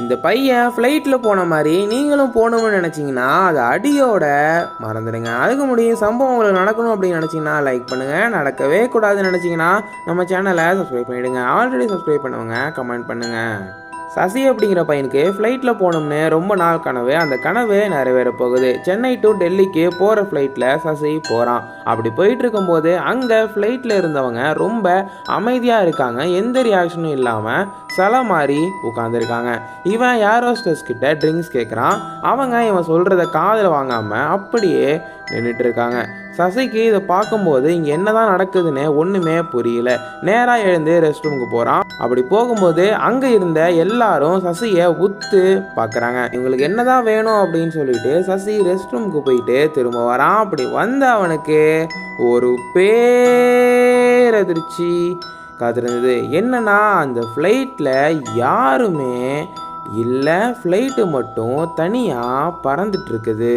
இந்த பையன் ஃப்ளைட்டில் போன மாதிரி நீங்களும் போகணும்னு நினச்சிங்கன்னா அது அடியோட மறந்துடுங்க. அதுக்கு முடியும் சம்பவம் உங்களுக்கு நடக்கணும் அப்படின்னு நினச்சிங்கன்னா லைக் பண்ணுங்கள் நடக்கவே கூடாதுன்னு நினச்சிங்கன்னா நம்ம சேனலை சப்ஸ்கிரைப் பண்ணிவிடுங்க ஆல்ரெடி சப்ஸ்கிரைப் பண்ணுவோங்க கமெண்ட் பண்ணுங்கள் சசி அப்படிங்கிற பையனுக்கு ஃப்ளைட்டில் போகணும்னு ரொம்ப நாள் கனவு. அந்த கனவு நிறைவேற போகுது சென்னை டு டெல்லிக்கு போகிற ஃப்ளைட்டில் சசி போகிறான் அப்படி போயிட்டு இருக்கும்போது அங்கே ஃப்ளைட்டில் இருந்தவங்க ரொம்ப அமைதியாக இருக்காங்க. எந்த ரியாக்ஷனும் இல்லாமல் சில மாதிரி உட்காந்துருக்காங்க இவன் ஏரோஸ்டஸ் கிட்ட ட்ரிங்க்ஸ் கேட்குறான் அவங்க இவன் சொல்கிறத காதில் வாங்காமல் அப்படியே நின்றுட்டு இருக்காங்க. சசிக்கு இதை பார்க்கும்போது இங்கே என்னதான் நடக்குதுன்னு ஒன்றுமே புரியல. நேராக எழுந்து ரெஸ்ட் ரூமுக்கு போகிறான் அப்படி போகும்போது அங்கே இருந்த எல்லாரும் சசியை உத்து பார்க்குறாங்க இவங்களுக்கு என்னதான் வேணும் அப்படின்னு சொல்லிட்டு சசி ரெஸ்ட் ரூமுக்கு போயிட்டு திரும்ப வரான். அப்படி வந்த அவனுக்கு ஒரு பேரதிர்ச்சி காத்திருந்தது. என்னன்னா அந்த ஃப்ளைட்டில் யாருமே இல்லை. ஃப்ளைட்டு மட்டும் தனியாக பறந்துட்டு இருக்குது.